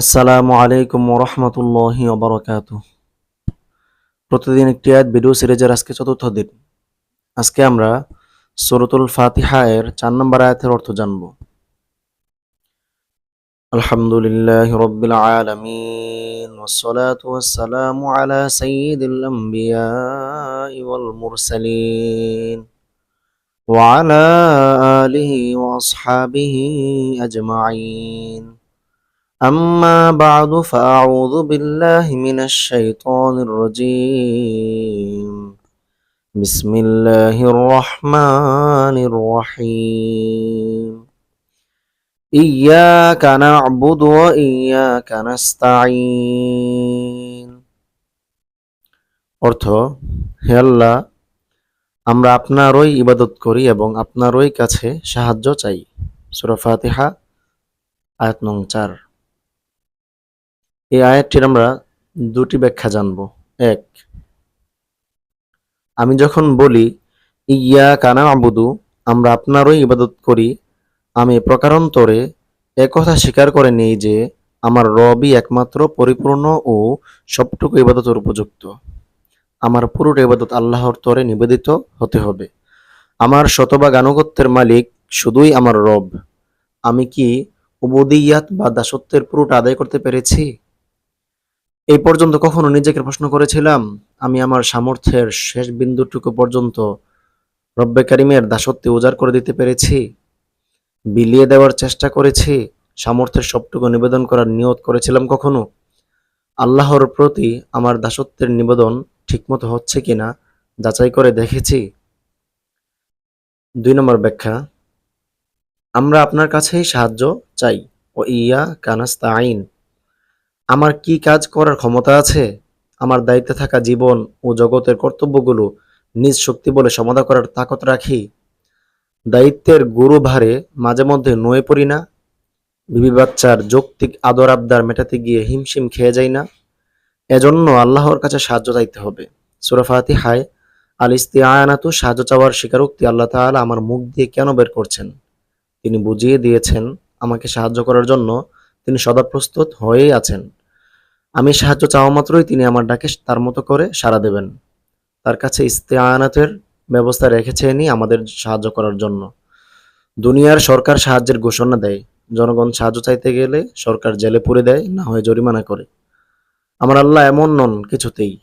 আসসালামু আলাইকুম ওরহমতুল্লাহি ওবরাকাত প্রতিদিন একটি আয়াত ভিডিও সিরিজের আজকে চতুর্থ দিন আজকে আমরা সুরতুল ফাতিহা এর চার নম্বর আয়াতের অর্থ জানব আলহামদুলিল্লাহ রব্বিল আলামিন والصلاة والسلام على سيد الأنبياء والمرسلين وعلى آله وأصحابه أجمعين أما بعد فأعوذ بالله من الشيطان الرجيم بسم الله الرحمن الرحيم إياك نعبد وإياك نستعين অর্থ হে আল্লাহ আমরা আপনারই ইবাদত করি এবং আপনারই কাছে সাহায্য চাই সূরা ফাতিহা আয়াত নং চার এই আয়াতটির আমরা দুটি ব্যাখ্যা জানব। এক, আমি যখন বলি, ইয়া কানা আবুদু, আমরা আপনারই ইবাদত করি, আমি প্রকারান্তরে একথা স্বীকার করে নেই যে আমার রবই একমাত্র পরিপূর্ণ ও সবটুকু ইবাদতের উপযুক্ত। আমার পুরোটা ইবাদত আল্লাহর তরে নিবেদিত হতে হবে। আমার শতভাগ আনুগত্যের মালিক শুধুই আমার রব। আমি কি উবুদিয়াত বা দাসত্বের পুরোটা আদায় করতে পেরেছি? এই পর্যন্ত কখনো নিজেকে প্রশ্ন করেছিলাম, আমি আমার সামর্থ্যের শেষ বিন্দুটুকু পর্যন্ত রব্বে কারিমের দাসত্বে উজাড় করে দিতে পেরেছি, বিলিয়ে দেওয়ার চেষ্টা করেছি, সামর্থ্যের সবটুকু নিবেদন করার নিয়ত করেছিলাম কখনো? আল্লাহর প্রতি আমার দাসত্বের নিবেদন ঠিকমতো হচ্ছে কিনা যাচাই করে দেখেছি। দুই নম্বর ব্যাখ্যা, আমরা আপনার কাছেই সাহায্য চাই, ও ইয়া কানাস্তা আইন আমার কি কাজ করার ক্ষমতা আছে? আমার দায়িত্বে থাকা জীবন ও জগতের কর্তব্যগুলো নিজ শক্তি বলে সমাধা করার তাকত রাখি। দায়িত্বের গুরু ভারে মাঝে মধ্যে নয়ে পড়ি না। বিবি বাচ্চার যৌক্তিক আদর আবদার মেটাতে গিয়ে হিমশিম খেয়ে যাই না। এজন্য আল্লাহর কাছে সাহায্য চাইতে হবে। সুরাফাতি হায় আল ইস্তিয়ানাতু, সাহায্য চাওয়ার স্বীকারোক্তি আল্লাহ তাআলা আমার মুখ দিয়ে কেন বের করছেন? তিনি বুঝিয়ে দিয়েছেন আমাকে সাহায্য করার জন্য তিনি সদা প্রস্তুত হয়েই আছেন। আমি সাহায্য চাওয়া মাত্রই তিনি আমার ডাকে তার মতো করে সাড়া দেবেন। তার কাছে ইস্তেআনাতের ব্যবস্থা রেখেছেনই আমাদের সাহায্য করার জন্য। দুনিয়ার সরকার সাহায্যের ঘোষণা দেয়। জনগণ সাহায্য চাইতে গেলে সরকার জেলে পুরে দেয়, না হয় জরিমানা করে। আমার আল্লাহ এমন নন কিছুতেই।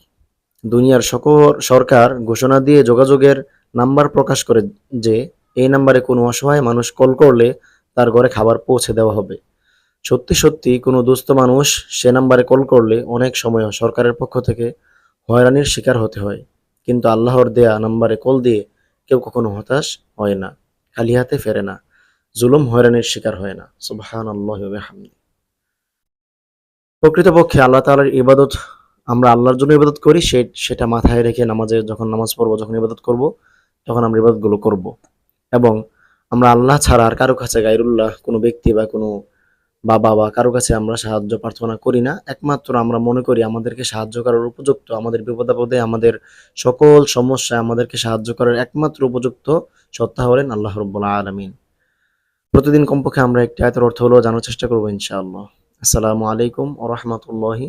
দুনিয়ার সকল সরকার ঘোষণা দিয়ে যোগাযোগের নাম্বার প্রকাশ করে যে, এই নাম্বারে কোনো অসহায় মানুষ কল করলে তার ঘরে খাবার পৌঁছে দেওয়া হবে। সত্যি সত্যি কোনো দুস্থ মানুষ সে নাম্বারে কল করলে অনেক সময় সরকারের পক্ষ থেকে হয়রানির শিকার হতে হয়। কিন্তু আল্লাহর দেয়া নাম্বারে কল দিয়ে কেউ কখনো হতাশ হয় না, খালি হাতে ফেরে না, জুলুম হয়রানির শিকার হয় না। সুবহান প্রকৃতপক্ষে আল্লাহ তাআলার ইবাদত, আমরা আল্লাহর জন্য ইবাদত করি, সে, সেটা মাথায় রেখে নামাজে যখন নামাজ পড়ব, যখন ইবাদত করব, তখন আমরা ইবাদতগুলো করব। এবং আমরা আল্লাহ ছাড়া আর কারও কাছে গাইরুল্লাহ কোনো ব্যক্তি বা কোনো বাবা, কারও কাছে আমরা সাহায্য প্রার্থনা করি না। একমাত্র আমরা মনে করি আমাদেরকে সাহায্য করার উপযুক্ত, আমাদের বিপদাপদে, আমাদের সকল সমস্যা আমাদেরকে সাহায্য করার একমাত্র উপযুক্ত সত্তা হলেন আল্লাহ রব্বুল আলমিন। প্রতিদিন কমপক্ষে আমরা একটি আয়তের অর্থ হলো জানার চেষ্টা করব ইনশাআল্লাহ। আসসালামু আলাইকুম ও রহমতুল্লাহি